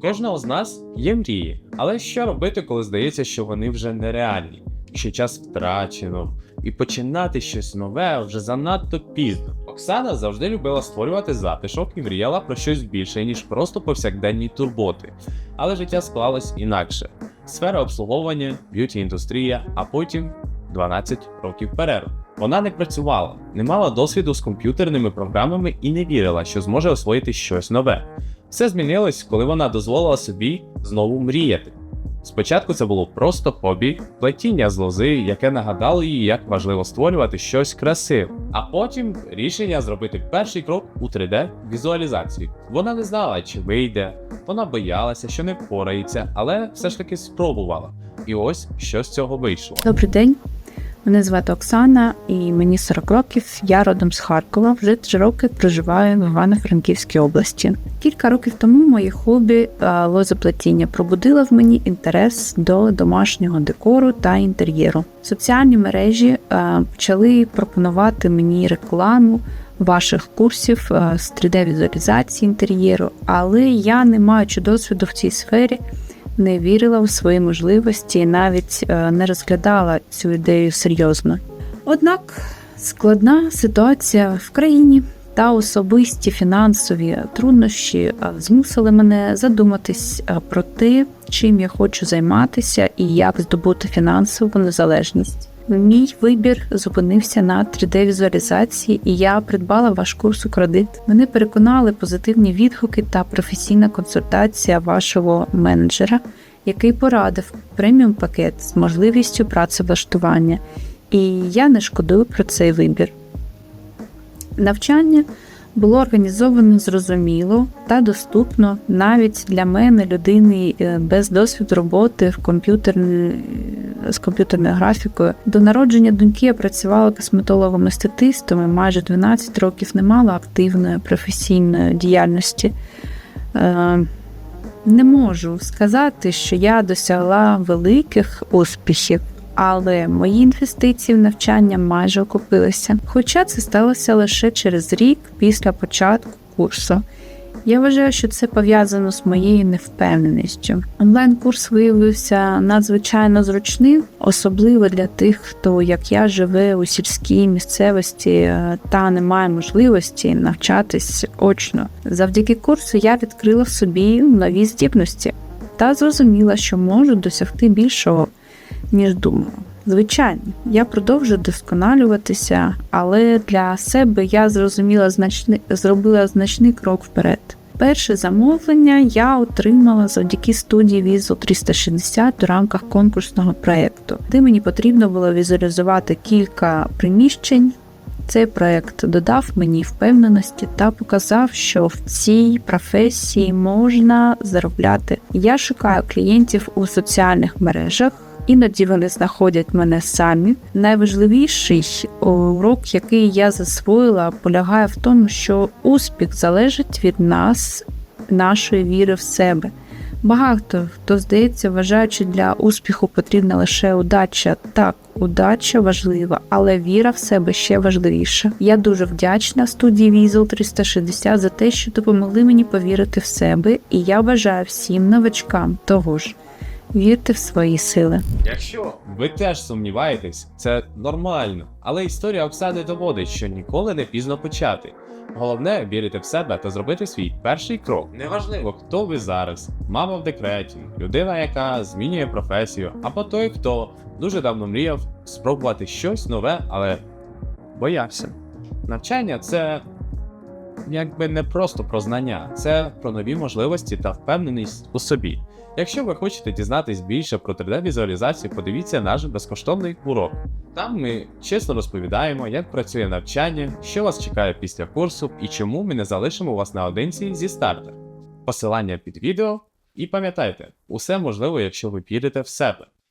Кожного з нас є мрії, але що робити, коли здається, що вони вже нереальні, що час втрачено, і починати щось нове вже занадто пізно. Оксана завжди любила створювати затишок і мріяла про щось більше, ніж просто повсякденні турботи. Але життя склалось інакше: сфера обслуговування, б'юті індустрія, а потім 12 років перерв. Вона не працювала, не мала досвіду з комп'ютерними програмами і не вірила, що зможе освоїти щось нове. Все змінилось, коли вона дозволила собі знову мріяти. Спочатку це було просто хобі, плетіння з лози, яке нагадало їй, як важливо створювати щось красиве. А потім рішення зробити перший крок у 3D-візуалізацію. Вона не знала, чи вийде, вона боялася, що не впорається, але все ж таки спробувала. І ось що з цього вийшло. Добрий день. Мене звати Оксана, і мені 40 років. Я родом з Харкова. Вже три роки проживаю в Івано-Франківській області. Кілька років тому моє хобі е, лозоплетіння пробудило в мені інтерес до домашнього декору та інтер'єру. Соціальні мережі е, почали пропонувати мені рекламу ваших курсів е, з 3D-візуалізації інтер'єру, але я, не маючи досвіду в цій сфері, не вірила у свої можливості і навіть е, не розглядала цю ідею серйозно. Однак складна ситуація в країні та особисті фінансові труднощі е, змусили мене задуматись е, про те, чим я хочу займатися і як здобути фінансову незалежність. Мій вибір зупинився на 3D-візуалізації, і я придбала ваш курс у кредит. Мене переконали позитивні відгуки та професійна консультація вашого менеджера, який порадив преміум пакет з можливістю працевлаштування. І я не шкодую про цей вибір. Навчання було організовано зрозуміло та доступно навіть для мене, людини е, без досвіду роботи в комп'ютерній з комп'ютерною графікою. До народження доньки я працювала косметологом-естетистом і майже 12 років не мала активної професійної діяльності. Е, Не можу сказати, що я досягла великих успіхів, але мої інвестиції в навчання майже окупилися. Хоча це сталося лише через рік після початку курсу. Я вважаю, що це пов'язано з моєю невпевненістю. Онлайн-курс виявився надзвичайно зручним, особливо для тих, хто, як я, живе у сільській місцевості е, та не має можливості навчатись очно. Завдяки курсу я відкрила в собі нові здібності та зрозуміла, що можу досягти більшого, ніж думала. Звичайно, я продовжую досконалюватися, але для себе я зрозуміла значний, зробила значний крок вперед. Перше замовлення я отримала завдяки студії Visual 360 у рамках конкурсного проєкту, де мені потрібно було візуалізувати кілька приміщень. Цей проєкт додав мені впевненості та показав, що в цій професії можна заробляти. Я шукаю клієнтів у соціальних мережах. Іноді вони знаходять мене самі. Найважливіший урок, який я засвоїла, полягає в тому, що успіх залежить від нас, нашої віри в себе. Багато хто здається, вважаючи для успіху потрібна лише удача. Так, удача важлива, але віра в себе ще важливіша. Я дуже вдячна студії Visual 360 за те, що допомогли мені повірити в себе, і я бажаю всім новачкам того ж. Вірте в свої сили. Якщо ви теж сумніваєтесь, це нормально. Але історія Оксани доводить, що ніколи не пізно почати. Головне вірити в себе та зробити свій перший крок. Неважливо, хто ви зараз, мама в декреті, людина, яка змінює професію, або той, хто дуже давно мріяв спробувати щось нове, але боявся. Навчання це якби не просто про знання, це про нові можливості та впевненість у собі. Якщо ви хочете дізнатись більше про 3D-візуалізацію, подивіться наш безкоштовний урок. Там ми чесно розповідаємо, як працює навчання, що вас чекає після курсу і чому ми не залишимо вас наодинці зі старту. Посилання під відео. І пам'ятайте, усе можливо, якщо ви вірите в себе.